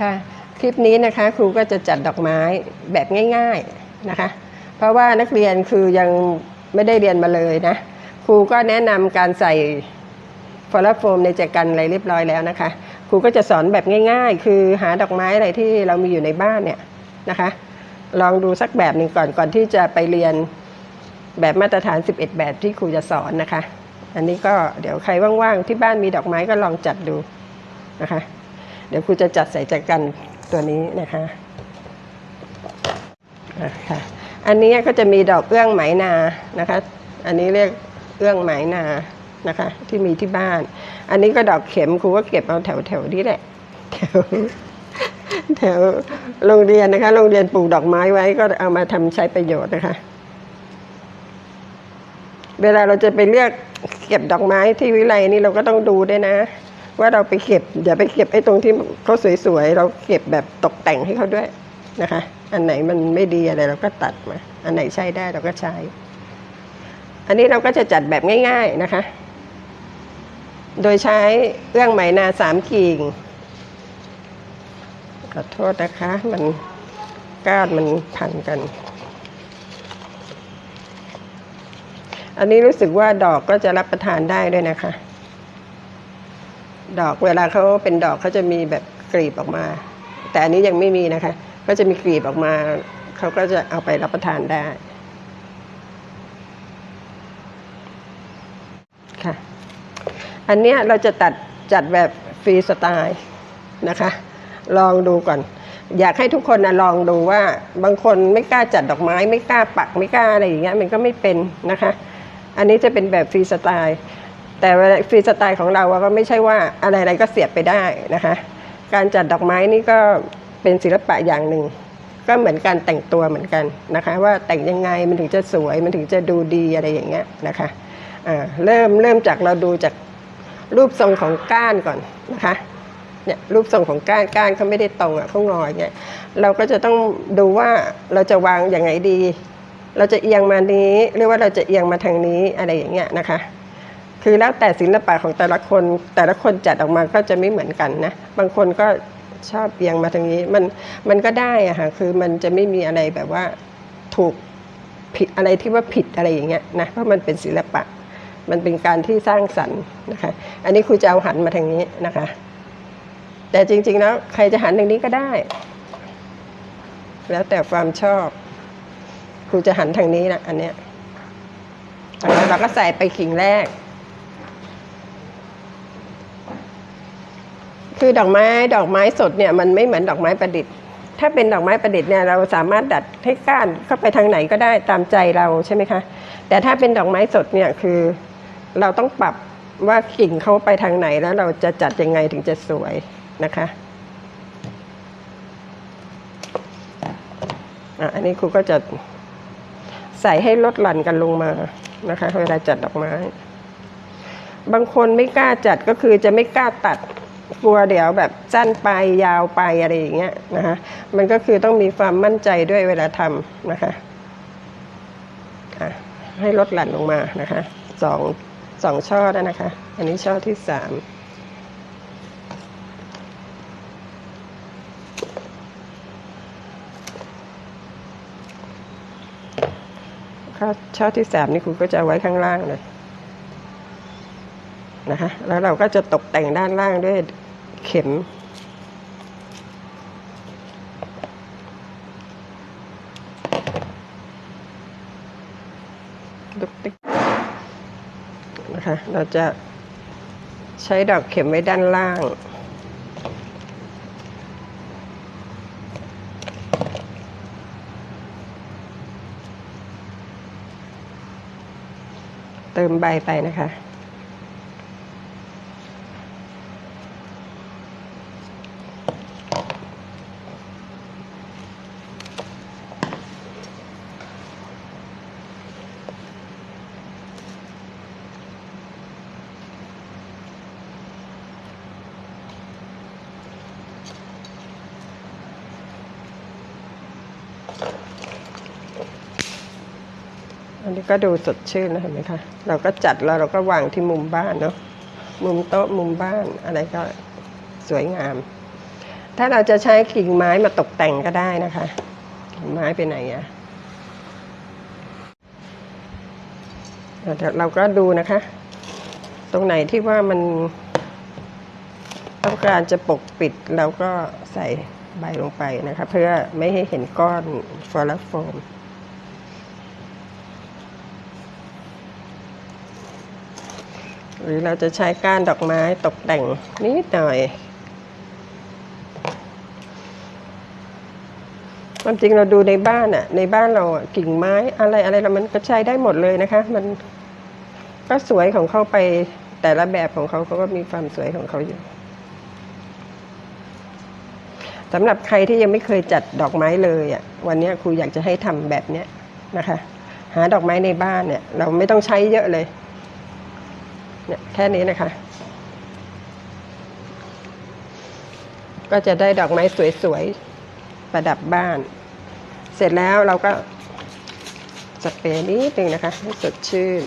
ค่ะคลิปนี้นะคะครูก็จะจัดดอกไม้แบบง่าย ๆนะคะ เพราะว่านักเรียนคือยังไม่ได้เรียนมาเลยนะ ครูก็แนะนำการใส่ฟอลโฟมในแจกันอะไรเรียบร้อยแล้วนะคะ ครูก็จะสอนแบบง่าย ๆ คือหาดอกไม้อะไรที่เรามีอยู่ในบ้านเนี่ยนะคะ ลองดูสักแบบหนึ่งก่อนก่อนที่จะไปเรียนแบบมาตรฐาน 11 แบบที่ครูจะสอนนะคะ อันนี้ก็เดี๋ยวใครว่างๆที่บ้านมีดอกไม้ก็ลองจัดดูนะคะ เดี๋ยวครูจะจัดใส่แจกันตัวนี้นะคะอะค่ะอันนี้ก็จะมีดอกเอื้องไหมนานะคะ อันนี้เรียกเอื้องไหมนานะคะ ที่มีที่บ้าน อันนี้ก็ดอกเข็มครูก็เก็บเอาแถวแถวนี้แหละแถวแถวโรงเรียนนะคะ โรงเรียนปลูกดอกไม้ไว้ก็เอามาทำใช้ประโยชน์นะคะ เวลาเราจะไปเลือกเก็บดอกไม้ที่วิไลนี่เราก็ต้องดูด้วยนะ ว่าเราไปเก็บอย่าไปเก็บไอ้ตรงที่เขาสวยๆเราเก็บแบบตกแต่งให้เขาด้วยนะคะ อันไหนมันไม่ดีอะไรเราก็ตัดมา อันไหนใช้ได้เราก็ใช้ อันนี้เราก็จะจัดแบบง่าย ๆนะคะ โดยใช้เอื้องไหมนาสามกิ่งขอโทษนะคะ มันก้านมันพันกัน อันนี้รู้สึกว่าดอกก็จะรับประทานได้ด้วยนะคะ ดอกเวลาเขาเป็นดอกเขาจะมีแบบกลีบออกมา แต่อันนี้ยังไม่มีนะคะ ก็จะมีกลีบออกมาเขาก็จะเอาไปรับประทานได้ค่ะ อันเนี้ยเราจะตัดจัดแบบฟรีสไตล์นะคะ ลองดูก่อน อยากให้ทุกคนนะลองดูว่าบางคนไม่กล้าจัดดอกไม้ ไม่กล้าปักไม่กล้าอะไรอย่างเงี้ยมันก็ไม่เป็นนะคะ อันนี้จะเป็นแบบฟรีสไตล์ แต่ฟรีสไตล์ของเราก็ไม่ใช่ว่าอะไรๆก็เสียบไปได้นะคะ การจัดดอกไม้นี่ก็เป็นศิลปะอย่างหนึ่ง ก็เหมือนการแต่งตัวเหมือนกันนะคะ ว่าแต่งยังไงมันถึงจะสวยมันถึงจะดูดีอะไรอย่างเงี้ยนะคะอ่าเริ่มเริ่มจากเราดูจากรูปทรงของก้านก่อนนะคะเนี่ยรูปทรงของก้านก้านเขาไม่ได้ตรงอะเขางออย่างเงี้ยเราก็จะต้องดูว่าเราจะวางอย่างไงดี เราจะเอียงมานี้หรือว่าเราจะเอียงมาทางนี้อะไรอย่างเงี้ยนะคะ คือแล้วแต่ศิลปะของแต่ละคนแต่ละคนจัดออกมาก็จะไม่เหมือนกันนะบางคนก็ชอบเอียงมาทางนี้มันมันก็ได้อะค่ะคือมันจะไม่มีอะไรแบบว่าถูกผิดอะไรที่ว่าผิดอะไรอย่างเงี้ยนะเพราะมันเป็นศิลปะ มันเป็นการที่สร้างสรรค์นะคะ อันนี้ครูจะเอาหันมาทางนี้นะคะ แต่จริง ๆ แล้วใครจะหันทางนี้ก็ได้ แล้วแต่ความชอบครูจะหันทางนี้นะอันเนี้ยแล้วเราก็ใส่ไปขิงแรก คือดอกไม้ดอกไม้สดเนี่ยมันไม่เหมือนดอกไม้ประดิษฐ์ ถ้าเป็นดอกไม้ประดิษฐ์เนี่ยเราสามารถดัดให้ก้านเข้าไปทางไหนก็ได้ตามใจเราใช่ไหมคะ แต่ถ้าเป็นดอกไม้สดเนี่ยคือเราต้องปรับว่ากิ่งเขาไปทางไหนแล้วเราจะจัดยังไงถึงจะสวยนะคะอะอันนี้ครูก็จะใส่ให้ลดหลั่นกันลงมานะคะ เวลาจัดดอกไม้ บางคนไม่กล้าจัดก็คือจะไม่กล้าตัด กลัวเดี๋ยวแบบสั้นไปยาวไปอะไรอย่างเงี้ยนะคะมันก็คือต้องมีความมั่นใจด้วยเวลาทำนะคะอะให้ลดหลั่นลงมานะคะสองสองช่อแล้วนะคะ อันนี้ช่อที่สามข้อช่อที่สามนี่ครูก็จะไว้ข้างล่างเลย นะคะแล้วเราก็จะตกแต่งด้านล่างด้วยเข็มดุกติกนะคะ เราจะใช้ดอกเข็มไว้ด้านล่างเติมใบไปนะคะ อันนี้ก็ดูสดชื่นนะเห็นไหมคะ เราก็จัดแล้วเราก็วางที่มุมบ้านเนาะ มุมโต๊ะมุมบ้านอะไรก็สวยงาม ถ้าเราจะใช้กิ่งไม้มาตกแต่งก็ได้นะคะ กิ่งไม้ไปไหนอะเดี๋ยวเราก็ดูนะคะ ตรงไหนที่ว่ามันต้องการจะปกปิดเราก็ใส่ ใบลงไปนะคะ เพื่อไม่ให้เห็นก้อนฟอลโฟมหรือเราจะใช้ก้านดอกไม้ตกแต่งนิดหน่อยความจริงเราดูในบ้านอะในบ้านเราอะกิ่งไม้อะไรอะไรเรามันก็ใช้ได้หมดเลยนะคะ มันก็สวยของเขาไปแต่ละแบบของเขาเขาก็มีความสวยของเขาอยู่ สำหรับใครที่ยังไม่เคยจัดดอกไม้เลยอะวันนี้ครูอยากจะให้ทำแบบเนี้ยนะคะ หาดอกไม้ในบ้านเนี่ย เราไม่ต้องใช้เยอะเลยเนี่ยแค่นี้นะคะ ก็จะได้ดอกไม้สวยๆ ประดับบ้าน เสร็จแล้วเราก็สเปรย์นิดนึงนะคะให้สดชื่น